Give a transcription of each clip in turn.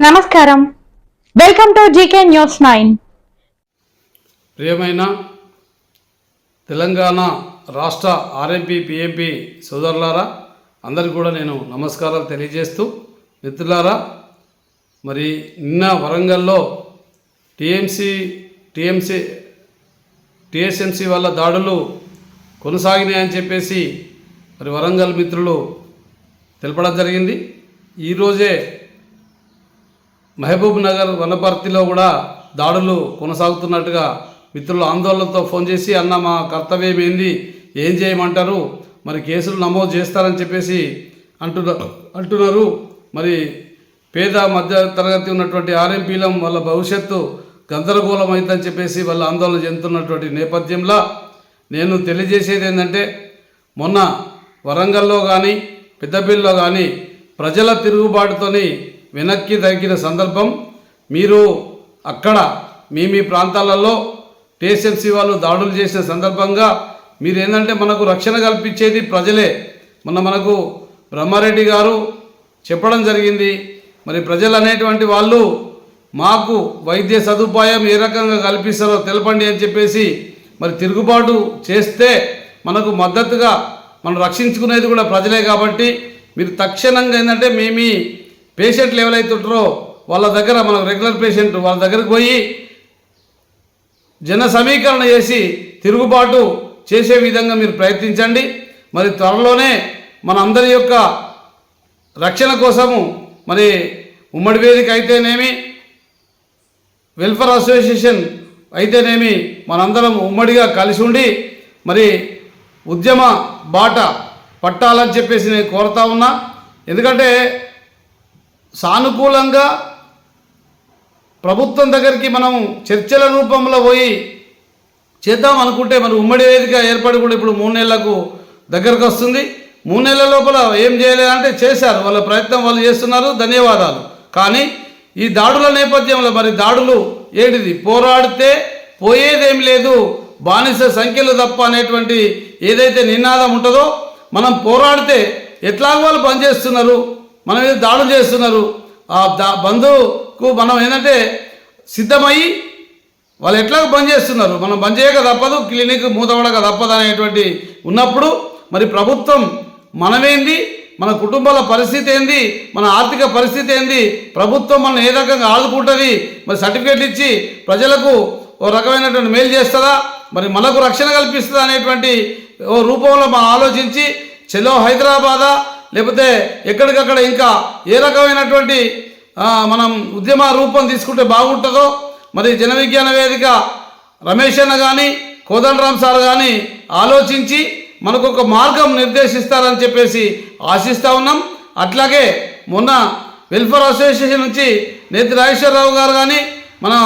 నమస్కారం. Welcome to GK news nine. ప్రియమైన తెలంగాణ రాష్ట్ర ఆర్ఎంపీ పిఎంపీ సోదరులారా అందరికీ కూడా నేను నమస్కారాలు తెలియజేస్తూ మిత్రులారా మరి నిన్న వరంగల్లో టీఎంసీ టీఎంసీ టీఎస్ఎంసీ వల్ల దాడులు కొనసాగినాయని చెప్పేసి మరి వరంగల్ మిత్రులు తెలపడం జరిగింది. ఈరోజే మహబూబ్ నగర్ వనపర్తిలో కూడా దాడులు కొనసాగుతున్నట్టుగా మిత్రులు ఆందోళనతో ఫోన్ చేసి అన్న మా కర్తవ్యం ఏంది? ఏం చేయమంటారు? మరి కేసులు నమోదు చేస్తారని చెప్పేసి అంటున్నారు అంటున్నారు. మరి పేద మధ్య తరగతి ఉన్నటువంటి ఆర్ఎంపీలం వాళ్ళ భవిష్యత్తు గందరగోళం అవుతుందని చెప్పేసి వాళ్ళ ఆందోళన చెందుతున్నటువంటి నేపథ్యంలో నేను తెలియజేసేది ఏంటంటే మొన్న వరంగల్లో కానీ పెద్దపల్లిలో కానీ ప్రజల తిరుగుబాటుతోని వెనక్కి తగ్గిన సందర్భం మీరు అక్కడ మీ మీ ప్రాంతాలలో టీఎస్ఎంసీ వాళ్ళు దాడులు చేసిన సందర్భంగా మీరు ఏంటంటే మనకు రక్షణ కల్పించేది ప్రజలే. మొన్న మనకు బ్రహ్మారెడ్డి గారు చెప్పడం జరిగింది. మరి ప్రజలు అనేటువంటి వాళ్ళు మాకు వైద్య సదుపాయం ఏ రకంగా కల్పిస్తారో తెలపండి అని చెప్పేసి మరి తిరుగుబాటు చేస్తే మనకు మద్దతుగా మనం రక్షించుకునేది కూడా ప్రజలే కాబట్టి మీరు తక్షణంగా ఏంటంటే మేము పేషెంట్లు ఎవరైతే ఉంటారో వాళ్ళ దగ్గర మనం రెగ్యులర్ పేషెంట్ వాళ్ళ దగ్గరకు పోయి జన సమీకరణ చేసి తిరుగుబాటు చేసే విధంగా మీరు ప్రయత్నించండి. మరి త్వరలోనే మన అందరి యొక్క రక్షణ కోసము మరి ఉమ్మడి వేదిక అయితేనేమి వెల్ఫేర్ అసోసియేషన్ అయితేనేమి మనందరం ఉమ్మడిగా కలిసి ఉండి మరి ఉద్యమ బాట పట్టాలని చెప్పేసి నేను కోరుతా ఉన్నా. ఎందుకంటే సానుకూలంగా ప్రభుత్వం దగ్గరికి మనం చర్చల రూపంలో పోయి చేద్దాం అనుకుంటే మరి ఉమ్మడి వేదిక ఏర్పాటు కూడా ఇప్పుడు మూడు నెలలకు దగ్గరకు వస్తుంది. మూడు నెలల లోపల ఏం చేయలేదంటే చేశారు. వాళ్ళ ప్రయత్నం వాళ్ళు చేస్తున్నారు. ధన్యవాదాలు. కానీ ఈ దాడుల నేపథ్యంలో మరి దాడులు ఏంటిది? పోరాడితే పోయేదేం లేదు. బానిస సంఖ్యలు తప్ప అనేటువంటి ఏదైతే నినాదం ఉంటుందో మనం పోరాడితే ఎట్లాగో వాళ్ళు పనిచేస్తున్నారు. చేస్తున్నారు మన మీద దాడులు చేస్తున్నారు. ఆ దా బంధువుకు మనం ఏంటంటే సిద్ధమయ్యి వాళ్ళు ఎట్లా బంద్ చేస్తున్నారు. మనం బంద్ చేయక తప్పదు క్లినిక్ మూతపడక తప్పదు అనేటువంటి ఉన్నప్పుడు మరి ప్రభుత్వం మనమేంది? మన కుటుంబాల పరిస్థితి ఏంది? మన ఆర్థిక పరిస్థితి ఏంది? ప్రభుత్వం మనం ఏ రకంగా ఆదుకుంటుంది? మరి సర్టిఫికేట్లు ఇచ్చి ప్రజలకు ఓ రకమైనటువంటి మేలు చేస్తుందా? మరి మనకు రక్షణ కల్పిస్తుందా అనేటువంటి ఓ రూపంలో మనం ఆలోచించి చెలో హైదరాబాదా లేకపోతే ఎక్కడికక్కడ ఇంకా ఏ రకమైనటువంటి మనం ఉద్యమ రూపం తీసుకుంటే బాగుంటుందో మరి జన విజ్ఞాన వేదిక రమేష్ అన్న కానీ కోదండరామ్ సార్ కానీ ఆలోచించి మనకు ఒక మార్గం నిర్దేశిస్తారని చెప్పేసి ఆశిస్తూ ఉన్నాం. అట్లాగే మొన్న వెల్ఫేర్ అసోసియేషన్ నుంచి నేతి రాజేశ్వరరావు గారు కానీ మనం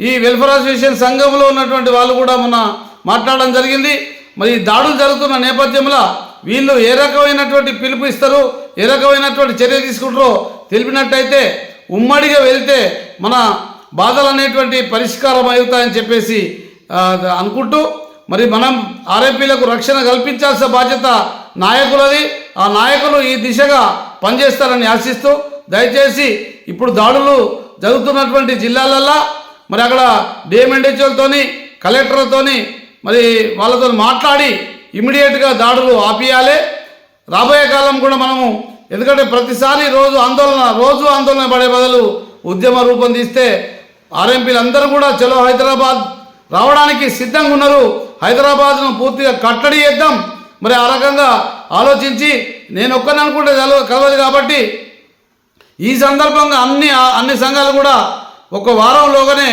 ఈ వెల్ఫేర్ అసోసియేషన్ సంఘంలో ఉన్నటువంటి వాళ్ళు కూడా మొన్న మాట్లాడడం జరిగింది. మరి దాడులు జరుగుతున్న నేపథ్యంలో వీళ్ళు ఏ రకమైనటువంటి పిలుపు ఇస్తారు ఏ రకమైనటువంటి చర్య తీసుకుంటారో తెలిపినట్టయితే ఉమ్మడిగా వెళ్తే మన బాధలు అనేటువంటి పరిష్కారం అవుతాయని చెప్పేసి అనుకుంటూ మరి మనం ఆర్ఎంపీలకు రక్షణ కల్పించాల్సిన బాధ్యత నాయకులది. ఆ నాయకులు ఈ దిశగా పనిచేస్తారని ఆశిస్తూ దయచేసి ఇప్పుడు దాడులు జరుగుతున్నటువంటి జిల్లాలల్లో మరి అక్కడ డిఎంఎన్హెచ్ఓలతోని కలెక్టర్లతోని మరి వాళ్ళతో మాట్లాడి ఇమీడియట్గా దాడులు ఆపియాలే. రాబోయే కాలం కూడా మనము ఎందుకంటే ప్రతిసారి రోజు ఆందోళన రోజు ఆందోళన పడే బదులు ఉద్యమ రూపొందిస్తే ఆర్ఎంపీలు అందరూ కూడా చలో హైదరాబాద్ రావడానికి సిద్ధంగా ఉన్నారు. హైదరాబాద్ను పూర్తిగా కట్టడి చేద్దాం. మరి ఆ రకంగా ఆలోచించి నేను ఒక్కరిని అనుకుంటే కలవదు కాబట్టి ఈ సందర్భంగా అన్ని అన్ని సంఘాలు కూడా ఒక వారంలోగానే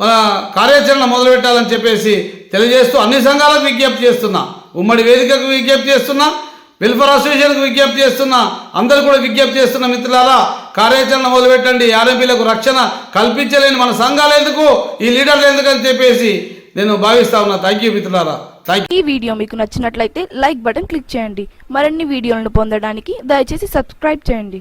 మన కార్యాచరణ మొదలుపెట్టాలని చెప్పేసి తెలియజేస్తూ అన్ని సంఘాలకు విజ్ఞప్తి చేస్తున్నా. ఉమ్మడి వేదికకు విజ్ఞప్తి చేస్తున్నా వెల్ఫేర్ అసోసియేషన్కు విజ్ఞప్తి చేస్తున్నా అందరూ కూడా విజ్ఞప్తి చేస్తున్న మిత్రులారా కార్యాచరణ మొదలుపెట్టండి. ఆర్ఎంపీలకు రక్షణ కల్పించలేని మన సంఘాలు ఎందుకు? ఈ లీడర్లు ఎందుకు అని చెప్పేసి నేను భావిస్తా ఉన్నా. థ్యాంక్ యూ మిత్రులారా. ఈ వీడియో మీకు నచ్చినట్లయితే లైక్ బటన్ క్లిక్ చేయండి. మరిన్ని వీడియోలను పొందడానికి దయచేసి సబ్స్క్రైబ్ చేయండి.